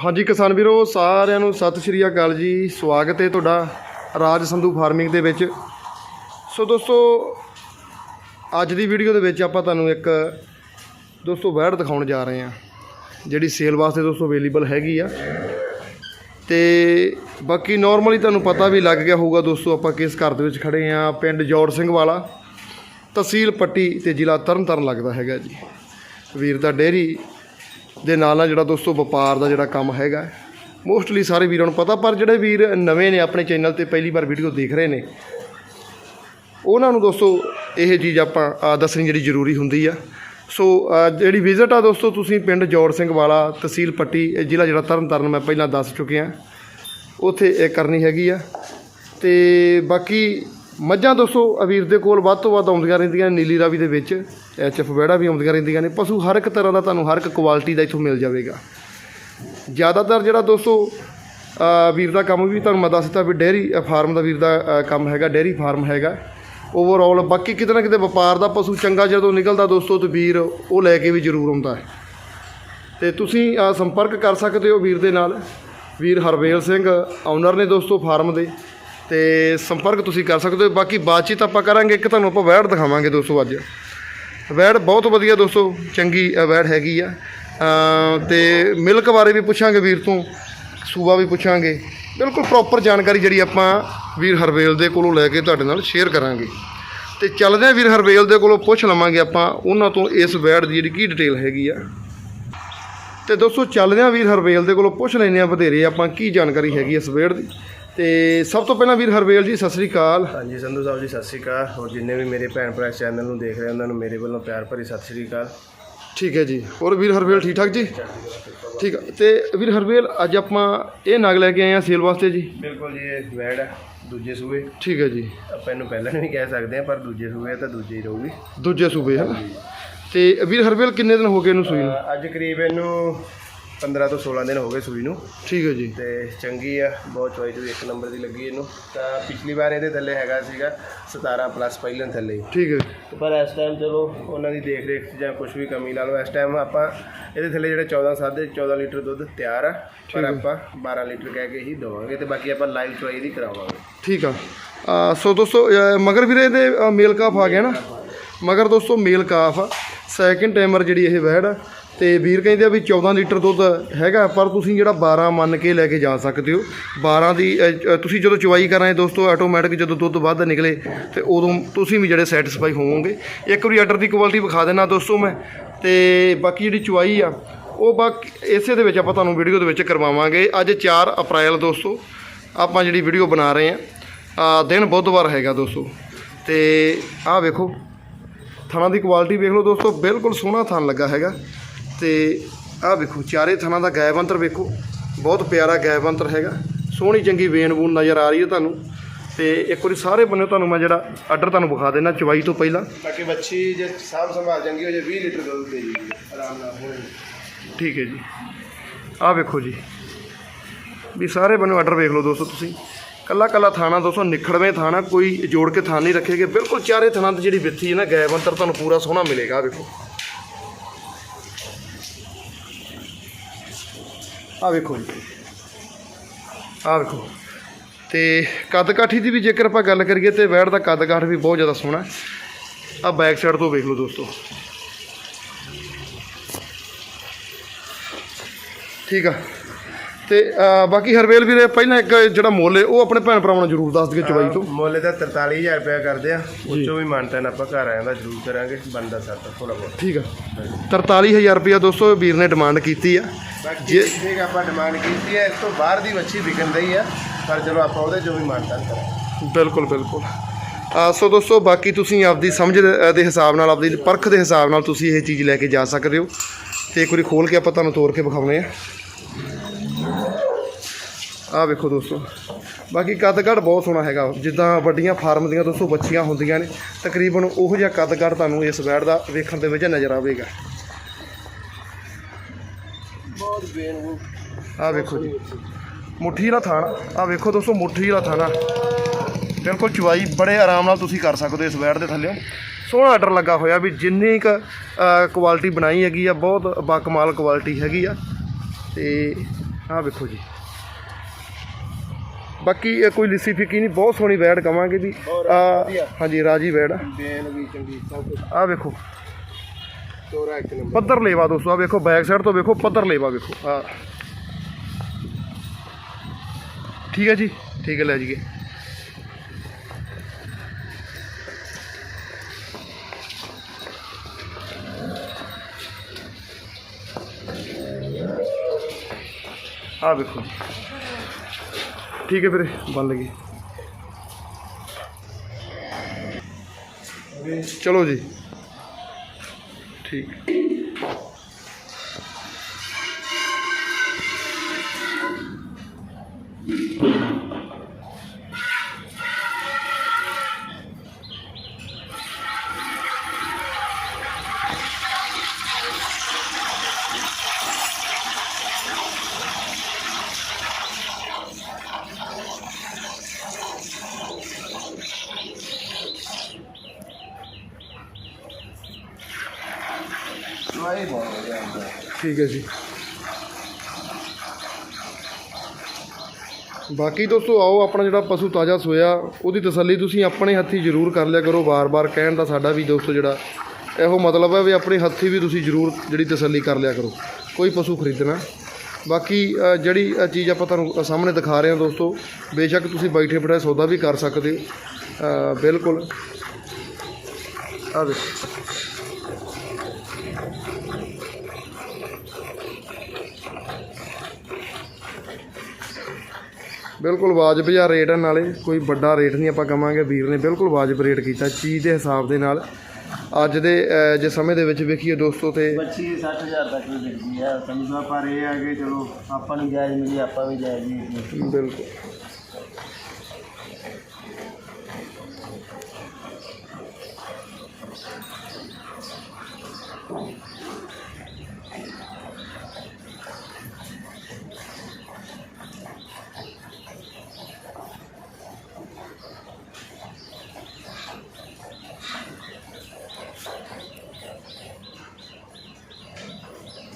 ਹਾਂਜੀ ਕਿਸਾਨ ਵੀਰੋ, ਸਾਰਿਆਂ ਨੂੰ ਸਤਿ ਸ਼੍ਰੀ ਅਕਾਲ ਜੀ। ਸਵਾਗਤ ਹੈ ਤੁਹਾਡਾ ਰਾਜ ਸੰਧੂ ਫਾਰਮਿੰਗ ਦੇ ਵਿੱਚ। ਸੋ ਦੋਸਤੋ, ਅੱਜ ਦੀ ਵੀਡੀਓ ਦੇ ਵਿੱਚ ਆਪਾਂ ਤੁਹਾਨੂੰ ਇੱਕ ਦੋਸਤੋ ਵੈੜ ਦਿਖਾਉਣ ਜਾ ਰਹੇ ਹਾਂ, ਜਿਹੜੀ ਸੇਲ ਵਾਸਤੇ ਦੋਸਤੋ ਅਵੇਲੇਬਲ ਹੈਗੀ ਆ। ਤੇ ਬਾਕੀ ਨਾਰਮਲੀ ਤੁਹਾਨੂੰ ਪਤਾ ਵੀ ਲੱਗ ਗਿਆ ਹੋਊਗਾ ਦੋਸਤੋ, ਆਪਾਂ ਕਿਸ ਘਰ ਦੇ ਵਿੱਚ ਖੜੇ ਆ ਪਿੰਡ ਜੋੜ ਸਿੰਘ ਵਾਲਾ, ਤਹਿਸੀਲ ਪੱਟੀ ਤੇ ਜ਼ਿਲ੍ਹਾ ਤਰਨਤਾਰਨ ਲੱਗਦਾ ਹੈਗਾ ਜੀ। ਵੀਰ ਦਾ ਡੇਅਰੀ ਦੇ ਨਾਲ ਨਾਲ ਜਿਹੜਾ ਦੋਸਤੋ ਵਪਾਰ ਦਾ ਜਿਹੜਾ ਕੰਮ ਹੈਗਾ ਮੋਸਟਲੀ ਸਾਰੇ ਵੀਰਾਂ ਨੂੰ ਪਤਾ, ਪਰ ਜਿਹੜੇ ਵੀਰ ਨਵੇਂ ਨੇ ਆਪਣੇ ਚੈਨਲ ਤੇ ਪਹਿਲੀ ਵਾਰ ਵੀਡੀਓ ਦੇਖ ਰਹੇ ਨੇ, ਉਹਨਾਂ ਨੂੰ ਦੋਸਤੋ ਇਹ ਚੀਜ਼ ਆਪਾਂ ਦੱਸਣੀ ਜਿਹੜੀ ਜ਼ਰੂਰੀ ਹੁੰਦੀ ਆ। ਸੋ ਜਿਹੜੀ ਵਿਜ਼ਿਟ ਆ ਦੋਸਤੋ, ਤੁਸੀਂ ਪਿੰਡ ਜੋੜ ਸਿੰਘ ਵਾਲਾ, ਤਹਿਸੀਲ ਪੱਟੀ ਜ਼ਿਲ੍ਹਾ ਜਿਹੜਾ ਤਰਨਤਾਰਨ ਮੈਂ ਪਹਿਲਾਂ ਦੱਸ ਚੁੱਕਿਆ। ਉੱਥੇ ਇਹ ਕਰਨੀ ਹੈਗੀ ਆ। ਤੇ ਬਾਕੀ ਮੱਝਾਂ ਦੋਸਤੋ ਅਵੀਰ ਦੇ ਕੋਲ ਵੱਧ ਤੋਂ ਵੱਧ ਆਉਂਦੀਆਂ ਰਹਿੰਦੀਆਂ ਨੇ, ਨੀਲੀ ਰਾਵੀ ਦੇ ਵਿੱਚ ਐਚਐਫ ਵੈੜਾ ਵੀ ਆਉਂਦੀਆਂ ਰਹਿੰਦੀਆਂ ਨੇ। ਪਸ਼ੂ ਹਰ ਇੱਕ ਤਰ੍ਹਾਂ ਦਾ ਤੁਹਾਨੂੰ ਹਰ ਇੱਕ ਕੁਆਲਿਟੀ ਦਾ ਇੱਥੋਂ ਮਿਲ ਜਾਵੇਗਾ। ਜ਼ਿਆਦਾਤਰ ਜਿਹੜਾ ਦੋਸਤੋ ਵੀਰ ਦਾ ਕੰਮ ਵੀ ਤੁਹਾਨੂੰ ਮੈਂ ਦੱਸ ਦਿੱਤਾ ਵੀ ਡੇਅਰੀ ਫਾਰਮ ਦਾ ਵੀਰ ਦਾ ਕੰਮ ਹੈਗਾ, ਡੇਅਰੀ ਫਾਰਮ ਹੈਗਾ। ਓਵਰਆਲ ਬਾਕੀ ਕਿਤੇ ਨਾ ਕਿਤੇ ਵਪਾਰ ਦਾ ਪਸ਼ੂ ਚੰਗਾ ਜਦੋਂ ਨਿਕਲਦਾ ਦੋਸਤੋ ਤੇ ਵੀਰ ਉਹ ਲੈ ਕੇ ਵੀ ਜ਼ਰੂਰ ਆਉਂਦਾ ਹੈ। ਤੇ ਤੁਸੀਂ ਸੰਪਰਕ ਕਰ ਸਕਦੇ ਹੋ ਵੀਰ ਦੇ ਨਾਲ। ਵੀਰ ਹਰਵੇਲ ਸਿੰਘ ਓਨਰ ਨੇ ਦੋਸਤੋ ਫਾਰਮ ਦੇ। ਤੇ ਸੰਪਰਕ ਤੁਸੀਂ ਕਰ ਸਕਦੇ ਹੋ। ਬਾਕੀ ਬਾਤਚੀਤ ਆਪਾਂ ਕਰਾਂਗੇ। ਇੱਕ ਤੁਹਾਨੂੰ ਆਪਾਂ ਵੈੜ ਦਿਖਾਵਾਂਗੇ ਦੋਸਤੋ ਅੱਜ। ਵੈੜ ਬਹੁਤ ਵਧੀਆ ਦੋਸਤੋ। ਚੰਗੀ ਅ, ਵੈੜ ਹੈਗੀ ਆ। ਅ, ਤੇ ਮਿਲਕ ਬਾਰੇ ਵੀ ਪੁੱਛਾਂਗੇ ਵੀਰ ਤੋਂ। ਸੂਬਾ ਵੀ ਪੁੱਛਾਂਗੇ। ਬਿਲਕੁਲ ਪ੍ਰੋਪਰ ਜਾਣਕਾਰੀ ਜਿਹੜੀ ਆਪਾਂ ਵੀਰ ਹਰਵੇਲ ਦੇ ਕੋਲੋਂ ਲੈ ਕੇ ਤੁਹਾਡੇ ਨਾਲ ਸ਼ੇਅਰ ਕਰਾਂਗੇ। ਤੇ ਚੱਲਦੇ ਹਾਂ ਵੀਰ ਹਰਵੇਲ ਦੇ ਕੋਲੋਂ ਪੁੱਛ ਲਵਾਂਗੇ ਆਪਾਂ ਉਹਨਾਂ ਤੋਂ ਇਸ ਵੈੜ ਦੀ ਜਿਹੜੀ ਕੀ ਡਿਟੇਲ ਹੈਗੀ ਆ। ਤੇ ਦੋਸਤੋ ਚੱਲਦੇ ਹਾਂ ਵੀਰ ਹਰਵੇਲ ਦੇ ਕੋਲੋਂ ਪੁੱਛ ਲੈਂਦੇ ਹਾਂ ਵਧੇਰੇ ਆਪਾਂ ਕੀ ਜਾਣਕਾਰੀ ਹੈਗੀ ਇਸ ਵੈੜ ਦੀ। ਤੇ ਸਭ ਤੋਂ ਪਹਿਲਾਂ ਵੀਰ ਹਰਵੇਲ ਜੀ ਸਤਿ ਸ੍ਰੀ ਅਕਾਲ। ਹਾਂਜੀ ਸੰਧੂ ਸਾਹਿਬ ਜੀ ਸਤਿ ਸ਼੍ਰੀ ਅਕਾਲ। ਹੋਰ ਜਿੰਨੇ ਵੀ ਮੇਰੇ ਭੈਣ ਭਰਾ ਚੈਨਲ ਨੂੰ ਦੇਖ ਰਹੇ ਉਹਨਾਂ ਨੂੰ ਮੇਰੇ ਵੱਲੋਂ ਪਿਆਰ ਭਰੀ ਸਤਿ ਸ਼੍ਰੀ ਅਕਾਲ। ਠੀਕ ਹੈ ਜੀ। ਹੋਰ ਵੀਰ ਹਰਵੇਲ ਠੀਕ ਠਾਕ ਜੀ? ਠੀਕ ਆ। ਤੇ ਵੀਰ ਹਰਵੇਲ ਅੱਜ ਆਪਾਂ ਇਹ ਨਗ ਲੈ ਕੇ ਆਏ ਆ ਸੇਲ ਵਾਸਤੇ ਜੀ। ਬਿਲਕੁਲ ਜੀ ਇਹ ਵੈੜ ਹੈ ਦੂਜੇ ਸੂਏ। ਠੀਕ ਹੈ ਜੀ। ਆਪਾਂ ਇਹਨੂੰ ਪਹਿਲਾਂ ਵੀ ਕਹਿ ਸਕਦੇ ਹਾਂ ਪਰ ਦੂਜੇ ਸੂਏ ਤਾਂ ਦੂਜੇ ਹੀ ਰਹੂਗੀ। ਦੂਜੇ ਸੂਬੇ ਹਨ ਤੇ ਵੀਰ ਹਰਵੇਲ ਕਿੰਨੇ ਦਿਨ ਹੋ ਗਏ ਇਹਨੂੰ ਸੂਈ ਨੂੰ? ਅੱਜ ਕਰੀਬ ਇਹਨੂੰ 15 ਤੋਂ 16 ਦਿਨ ਹੋ ਗਏ ਸੂਈ ਨੂੰ। ਠੀਕ ਹੈ ਜੀ। ਤੇ ਚੰਗੀ ਆ ਬਹੁਤ ਚੋਇਸ ਵੀ ਇੱਕ ਨੰਬਰ ਦੀ ਲੱਗੀ ਇਹਨੂੰ। ਤਾਂ ਪਿਛਲੀ ਵਾਰ ਇਹਦੇ ਥੱਲੇ ਹੈਗਾ ਸੀਗਾ 17 ਪਲੱਸ ਪਹਿਲਾਂ ਥੱਲੇ। ਹੀ। ਠੀਕ ਹੈ ਪਰ ਇਸ ਟਾਈਮ ਚਲੋ ਉਹਨਾਂ ਦੀ ਦੇਖ ਰੇਖ 'ਚ ਜਾਂ ਕੁਝ ਵੀ ਕਮੀ ਲਾ ਲਓ ਇਸ ਟਾਈਮ ਆਪਾਂ ਇਹਦੇ ਥੱਲੇ ਜਿਹੜੇ 14 ਸਾਢੇ 14 ਲੀਟਰ ਦੁੱਧ ਤਿਆਰ ਆ ਪਰ ਆਪਾਂ 12 ਲੀਟਰ ਕਹਿ ਕੇ ਹੀ ਦਵਾਂਗੇ ਤੇ ਬਾਕੀ ਆਪਾਂ ਲਾਈਵ ਚੁਆਈ ਦੀ ਕਰਾਵਾਂਗੇ। ਠੀਕ ਆ। ਆ, ਸੋ ਦੋਸਤੋ ਮਗਰ ਵੀਰੇ ਇਹਦੇ ਮੇਲ ਕਾਫ ਆ ਗਿਆ ਨਾ? ਮਗਰ ਦੋਸਤੋ ਮੇਲ ਕਾਫ ਆ। ਸੈਕਿੰਡ ਟਾਈਮਰ ਜਿਹੜੀ ਇਹ ਵੈੜ ਆ ਤੇ ਵੀਰ ਕਹਿੰਦੇ ਆ ਵੀ 14 ਲੀਟਰ ਦੁੱਧ ਹੈਗਾ, ਪਰ ਤੁਸੀਂ ਜਿਹੜਾ 12 ਮੰਨ ਕੇ ਲੈ ਕੇ ਜਾ ਸਕਦੇ ਹੋ। 12 ਦੀ ਤੁਸੀਂ ਜਦੋਂ ਚੁਆਈ ਕਰਾਂ ਦੋਸਤੋ ਆਟੋਮੈਟਿਕ ਜਦੋਂ ਦੁੱਧ ਵੱਧ ਨਿਕਲੇ, ਤੇ ਉਦੋਂ ਤੁਸੀਂ ਵੀ ਜਿਹੜੇ ਸੈਟੀਸਫਾਈ ਹੋਵੋਗੇ। ਇੱਕ ਵਾਰੀ ਆਰਡਰ ਦੀ ਕੁਆਲਿਟੀ ਵਿਖਾ ਦੇਣਾ ਦੋਸਤੋ ਮੈਂ, ਤੇ ਬਾਕੀ ਜਿਹੜੀ ਚੁਆਈ ਆ, ਉਹ ਬਾਕੀ ਇਸੇ ਦੇ ਵਿੱਚ ਆਪਾਂ ਤੁਹਾਨੂੰ ਵੀਡੀਓ ਦੇ ਵਿੱਚ ਕਰਵਾਵਾਂਗੇ। ਅੱਜ 4 ਅਪ੍ਰੈਲ ਦੋਸਤੋ, ਆਪਾਂ ਜਿਹੜੀ ਵੀਡੀਓ ਬਣਾ ਰਹੇ ਆ, ਦਿਨ ਬੁੱਧਵਾਰ ਹੈਗਾ ਦੋਸਤੋ। ਤੇ ਆਹ ਵੇਖੋ, ਥਣਾਂ ਦੀ ਕੁਆਲਿਟੀ ਵੇਖ ਲਓ ਦੋਸਤੋ, ਬਿਲਕੁਲ ਸੋਹਣਾ ਥਣ ਲੱਗਾ ਹੈਗਾ। ਤੇ ਆਹ ਵੇਖੋ ਚਾਰੇ ਥਣਾਂ ਦਾ ਗੈਬ ਅੰਤਰ ਵੇਖੋ। ਬਹੁਤ ਪਿਆਰਾ ਗੈਬ ਅੰਤਰ ਹੈਗਾ। ਸੋਹਣੀ ਚੰਗੀ ਵੇਨ ਵੂਨ ਨਜ਼ਰ ਆ ਰਹੀ ਹੈ ਤੁਹਾਨੂੰ। ਤੇ ਇੱਕ ਵਾਰੀ ਸਾਰੇ ਬੰਨੇ ਤੁਹਾਨੂੰ ਮੈਂ ਜਿਹੜਾ ਆਰਡਰ ਤੁਹਾਨੂੰ ਵਿਖਾ ਦੇਣਾ ਚਵਾਈ ਤੋਂ ਪਹਿਲਾਂ। ਬਾਕੀ ਬੱਚੀ ਜੇ ਸਾਂਭ ਸੰਭਾਲ ਚੰਗੀ ਹੋ ਜੇ 20 ਲੀਟਰ ਦੁੱਧ ਦੇ ਜੀ ਆਰਾਮ ਨਾਲ ਹੁਣ ਠੀਕ ਹੈ ਜੀ। ਆਹ ਵੇਖੋ ਜੀ। ਵੀ ਸਾਰੇ ਬੰਨੋ ਆਰਡਰ ਵੇਖ ਲਓ ਦੋਸਤੋ ਤੁਸੀਂ। ਕੱਲਾ ਕੱਲਾ ਥਾਣਾ ਦੋਸਤੋ ਨਿਖੜਵੇਂ ਥਾਣਾ ਕੋਈ ਜੋੜ ਕੇ ਥਾਂ ਨਹੀਂ ਰੱਖੇਗੇ। ਬਿਲਕੁਲ ਚਾਰੇ ਥਾਣਾ ਦੀ ਜਿਹੜੀ ਵਿੱਥੀ ਹੈ ਨਾ ਗੈਬ ਅੰਤਰ ਤੁਹਾਨੂੰ ਪੂਰਾ ਸੋਹਣਾ ਮਿਲੇਗਾ ਵੇਖੋ। ਆਹ ਵੇਖੋ ਜੀ। ਆਹ ਵੇਖੋ। ਤੇ ਕੱਦ ਕਾਠੀ ਦੀ ਵੀ ਜੇਕਰ ਆਪਾਂ ਗੱਲ ਕਰੀਏ ਤੇ ਵੈੜ ਦਾ ਕੱਦ ਕਾਠ ਵੀ ਬਹੁਤ ਜ਼ਿਆਦਾ ਸੋਹਣਾ ਆ ਬੈਕ ਸਾਈਡ ਤੋਂ ਵੇਖ ਲਓ ਦੋਸਤੋ। ਠੀਕ ਆ। ਤੇ ਬਾਕੀ ਹਰਵੇਲ ਵੀਰੇ ਪਹਿਲਾਂ ਇੱਕ ਜਿਹੜਾ ਮੁੱਲ ਹੈ ਉਹ ਆਪਣੇ ਭੈਣ ਭਰਾਵਾਂ ਨੂੰ ਜ਼ਰੂਰ ਦੱਸ ਦਿਓ ਚਵਾਈ ਤੋਂ। ਮੁੱਲ ਦਾ 43000 ਰੁਪਏ ਕਰਦੇ ਆ। ਉੱਚੋਂ ਵੀ ਮਾਨਤਾ ਆਪਾਂ ਘਰ ਆਇਆ ਦਾ ਜ਼ਰੂਰ ਕਰਾਂਗੇ। ਬੰਦਾ ਸਾਡਾ ਥੋੜਾ ਬਹੁਤ। ਠੀਕ ਆ। 43000 ਰੁਪਇਆ ਦੋਸਤੋ ਵੀਰ ਨੇ ਡਿਮਾਂਡ ਕੀਤੀ ਆ। ਬਾਕੀ ਜੇ- ਠੀਕ ਆਪਾਂ ਡਿਮਾਂਡ ਕੀਤੀ ਹੈ ਇਸ ਤੋਂ ਬਾਹਰ ਦੀ ਮੱਛੀ ਵਿਕਣ ਰਹੀ ਆ। ਪਰ ਚਲੋ ਆਪਾਂ ਉਹਦੇ ਚੋਂ ਵੀ ਮਾਨਤਾ ਕਰਾਂਗੇ। ਬਿਲਕੁਲ ਬਿਲਕੁਲ। ਆ ਸੋ ਦੋਸਤੋ ਬਾਕੀ ਤੁਸੀਂ ਆਪਦੀ ਸਮਝ ਦੇ ਦੇ ਹਿਸਾਬ ਨਾਲ ਆਪਦੀ ਪਰਖ ਦੇ ਹਿਸਾਬ ਨਾਲ ਤੁਸੀਂ ਇਹ ਚੀਜ਼ ਲੈ ਕੇ ਜਾ ਸਕਦੇ ਹੋ। ਤੇ ਇੱਕ ਵਾਰੀ ਖੋਲ ਕੇ ਆਪਾਂ ਤੁਹਾਨੂੰ ਤੋੜ ਕੇ ਵਿਖਾਉਣੇ ਆ ਆਹ ਵੇਖੋ ਦੋਸਤੋ। ਬਾਕੀ ਕੱਦ ਕੱਦ ਬਹੁਤ ਸੋਹਣਾ ਹੈਗਾ। ਜਿੱਦਾਂ ਵੱਡੀਆਂ ਫਾਰਮ ਦੀਆਂ ਦੋਸਤੋ ਬੱਚੀਆਂ ਹੁੰਦੀਆਂ ਨੇ, ਤਕਰੀਬਨ ਉਹੋ ਜਿਹਾ ਕੱਦ ਕੱਦ ਤੁਹਾਨੂੰ ਇਸ ਵੈੜ ਦਾ ਵੇਖਣ ਦੇ ਵਿੱਚ ਨਜ਼ਰ ਆਵੇਗਾ। ਬਹੁਤ ਬੇਨ ਆ ਵੇਖੋ ਜੀ। ਮੁੱਠੀ ਵਾਲਾ ਥਾਣਾ। ਆਹ ਵੇਖੋ ਦੋਸਤੋ, ਮੁੱਠੀ ਵਾਲਾ ਥਾਣਾ। ਬਿਲਕੁਲ ਚਵਾਈ ਬੜੇ ਆਰਾਮ ਨਾਲ ਤੁਸੀਂ ਕਰ ਸਕਦੇ ਹੋ ਇਸ ਵੈੜ ਦੇ ਥੱਲੇ। ਸੋਹਣਾ ਆਰਡਰ ਲੱਗਾ ਹੋਇਆ ਵੀ ਜਿੰਨੀ ਕ ਕੁਆਲਿਟੀ ਬਣਾਈ ਹੈਗੀ ਆ, ਬਹੁਤ ਬਾਕਮਾਲ ਕੁਆਲਿਟੀ ਹੈਗੀ ਆ। ਤੇ ਆਹ ਵੇਖੋ ਜੀ। ਬਾਕੀ ਇਹ ਕੋਈ ਲਿੱਸੀ ਫਿੱਕੀ ਨਹੀਂ ਬਹੁਤ ਸੋਹਣੀ ਵੈੜ ਕਵਾਂਗੇ ਜੀ। ਵਧੀਆ। ਹਾਂਜੀ ਰਾਜੀ ਵੈੜ ਬੇਲ ਵੀ ਚੰਗੀ ਸਭ ਕੁਝ ਆਹ ਵੇਖੋ। ਤੋਰਾ ਇੱਕ ਨੰਬਰ। ਪੱਧਰ ਲੇਵਾ ਦੋਸਤੋ ਆ ਵੇਖੋ ਬੈਕ ਸਾਈਡ ਤੋਂ ਵੇਖੋ ਪੱਧਰ ਲੇਵਾ ਵੇਖੋ। ਆ। ਠੀਕ ਹੈ ਜੀ ਠੀਕ ਹੈ ਲੈ ਜੀਏ ਆ ਵੇਖੋ। ਠੀਕ ਹੈ ਵੀਰੇ ਬਣ ਲਗੀ। ਚਲੋ ਜੀ। ਠੀਕ। ਦਵਾਈ ਬਹੁਤ ਵਧੀਆ ਹੁੰਦਾ ਠੀਕ ਹੈ ਜੀ। ਬਾਕੀ ਦੋਸਤੋ, ਆਓ ਆਪਣਾ ਜਿਹੜਾ ਪਸ਼ੂ ਤਾਜ਼ਾ ਸੋਇਆ, ਉਹਦੀ ਤਸੱਲੀ ਤੁਸੀਂ ਆਪਣੇ ਹੱਥੀ ਜ਼ਰੂਰ ਕਰ ਲਿਆ ਕਰੋ। ਵਾਰ-ਵਾਰ ਕਹਿਣ ਦਾ ਸਾਡਾ ਵੀ ਦੋਸਤੋ ਜਿਹੜਾ, ਇਹੋ ਮਤਲਬ ਹੈ ਵੀ ਆਪਣੇ ਹੱਥੀ ਵੀ ਤੁਸੀਂ ਜ਼ਰੂਰ ਜਿਹੜੀ ਤਸੱਲੀ ਕਰ ਲਿਆ ਕਰੋ। ਕੋਈ ਪਸ਼ੂ ਖਰੀਦਣਾ। ਬਾਕੀ ਜਿਹੜੀ ਚੀਜ਼ ਆਪਾਂ ਤੁਹਾਨੂੰ ਸਾਹਮਣੇ ਦਿਖਾ ਰਹੇ ਹਾਂ ਦੋਸਤੋ, ਬੇਸ਼ੱਕ ਤੁਸੀਂ ਬੈਠੇ ਬਿਠਾਏ ਸੌਦਾ ਵੀ ਕਰ ਸਕਦੇ। ਹੋ ਬਿਲਕੁਲ। ਆ ਦੇਖੋ। ਬਿਲਕੁਲ ਵਾਜਬ ਜਿਹਾ ਰੇਟ ਹੈ ਨਾਲੇ ਕੋਈ ਵੱਡਾ ਰੇਟ ਨਹੀਂ ਆਪਾਂ ਕਵਾਂਗੇ। ਵੀਰ ਨੇ ਬਿਲਕੁਲ ਵਾਜਬ ਰੇਟ ਕੀਤਾ ਚੀਜ਼ ਦੇ ਹਿਸਾਬ ਦੇ ਨਾਲ। ਅੱਜ ਦੇ ਜੇ ਸਮੇਂ ਦੇ ਵਿੱਚ ਵੇਖੀਏ ਦੋਸਤੋ ਤੇ ਬੱਚੀ 60000 ਤੱਕ ਵੀ ਵਿਕਦੀ ਹੈ ਸਮਝੋ ਪਰ ਇਹ ਹੈ ਕਿ ਚਲੋ ਆਪਾਂ ਨੂੰ ਜਾਇਜ਼ ਮਿਲੀ ਆਪਾਂ ਵੀ ਜਾਇਜ਼ ਹੀ ਬਿਲਕੁਲ।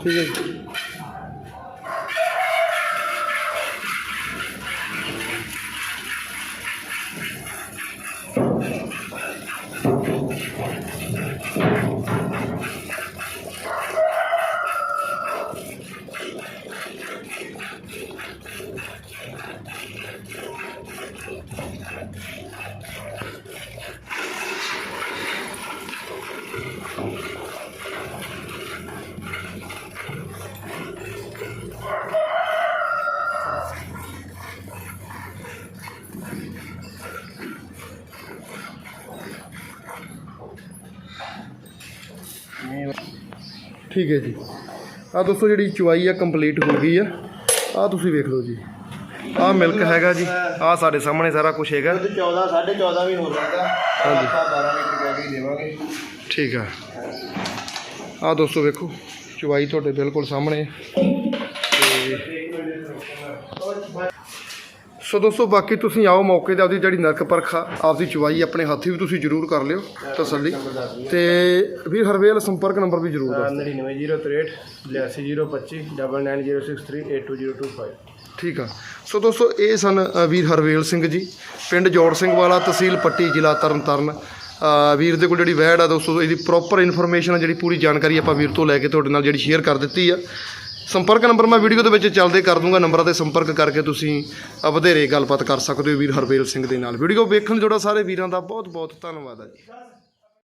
ਠੀਕ ਹੈ ਠੀਕ ਹੈ ਜੀ। ਆ ਦੋਸਤੋ ਜਿਹੜੀ ਚੁਆਈ ਆ ਕੰਪਲੀਟ ਹੋ ਗਈ ਆ। ਆ ਤੁਸੀਂ ਵੇਖ ਲਓ ਜੀ। ਆਹ ਮਿਲਕ ਹੈਗਾ ਜੀ। ਆਹ ਸਾਡੇ ਸਾਹਮਣੇ ਸਾਰਾ ਕੁਝ ਹੈਗਾ। ਦੁੱਧ 14 14.5 ਵੀ ਹੋ ਸਕਦਾ। ਹਾਂਜੀ। ਆਪਾਂ 12 ਲੀਟਰ ਕਹਿ ਕੇ ਦੇਵਾਂਗੇ। ਠੀਕ ਆ। ਆਹ ਦੋਸਤੋ ਵੇਖੋ ਚੁਵਾਈ ਤੁਹਾਡੇ ਬਿਲਕੁਲ ਸਾਹਮਣੇ। ਹੈ। ਸੋ ਦੋਸਤੋ ਬਾਕੀ ਤੁਸੀਂ ਆਓ ਮੌਕੇ ਤੇ ਆਪਦੀ ਜਿਹੜੀ ਨਰਕ ਪਰਖ ਆਪਦੀ ਚੁਵਾਈ ਆਪਣੇ ਹੱਥੀ ਵੀ ਤੁਸੀਂ ਜ਼ਰੂਰ ਕਰ ਲਿਓ ਤਸੱਲੀ। ਤੇ ਵੀਰ ਹਰਵੇਲ ਸੰਪਰਕ ਨੰਬਰ ਵੀ ਜ਼ਰੂਰ ਦੱਸ 99063 82025 9906382025 ਠੀਕ ਆ। ਸੋ ਦੋਸਤੋ ਇਹ ਸਨ ਵੀਰ ਹਰਵੇਲ ਸਿੰਘ ਜੀ। ਪਿੰਡ ਜੋੜ ਸਿੰਘ ਵਾਲਾ ਤਹਿਸੀਲ ਪੱਟੀ ਜ਼ਿਲ੍ਹਾ ਤਰਨਤਾਰਨ। ਅ, ਵੀਰ ਦੇ ਕੋਲ ਜਿਹੜੀ ਵੈੜ ਆ ਦੋਸਤੋ ਇਹਦੀ ਪ੍ਰੋਪਰ ਇਨਫੋਰਮੇਸ਼ਨ ਆ ਜਿਹੜੀ ਪੂਰੀ ਜਾਣਕਾਰੀ ਆਪਾਂ ਵੀਰ ਤੋਂ ਲੈ ਕੇ ਤੁਹਾਡੇ ਨਾਲ ਜਿਹੜੀ ਸ਼ੇਅਰ ਕਰ ਦਿੱਤੀ ਆ। ਸੰਪਰਕ ਨੰਬਰ ਮੈਂ ਵੀਡੀਓ ਦੇ ਵਿੱਚ ਚੱਲਦੇ ਕਰ ਦੂੰਗਾ ਨੰਬਰਾਂ ਤੇ ਸੰਪਰਕ ਕਰਕੇ ਤੁਸੀਂ ਵਧੇਰੇ ਗੱਲਬਾਤ ਕਰ ਸਕਦੇ ਹੋ ਵੀਰ ਹਰਵੇਲ ਸਿੰਘ ਦੇ ਨਾਲ। ਵੀਡੀਓ ਵੇਖਣ ਜੋੜਾ ਸਾਰੇ ਵੀਰਾਂ ਦਾ ਬਹੁਤ ਬਹੁਤ ਧੰਨਵਾਦ ਆ ਜੀ।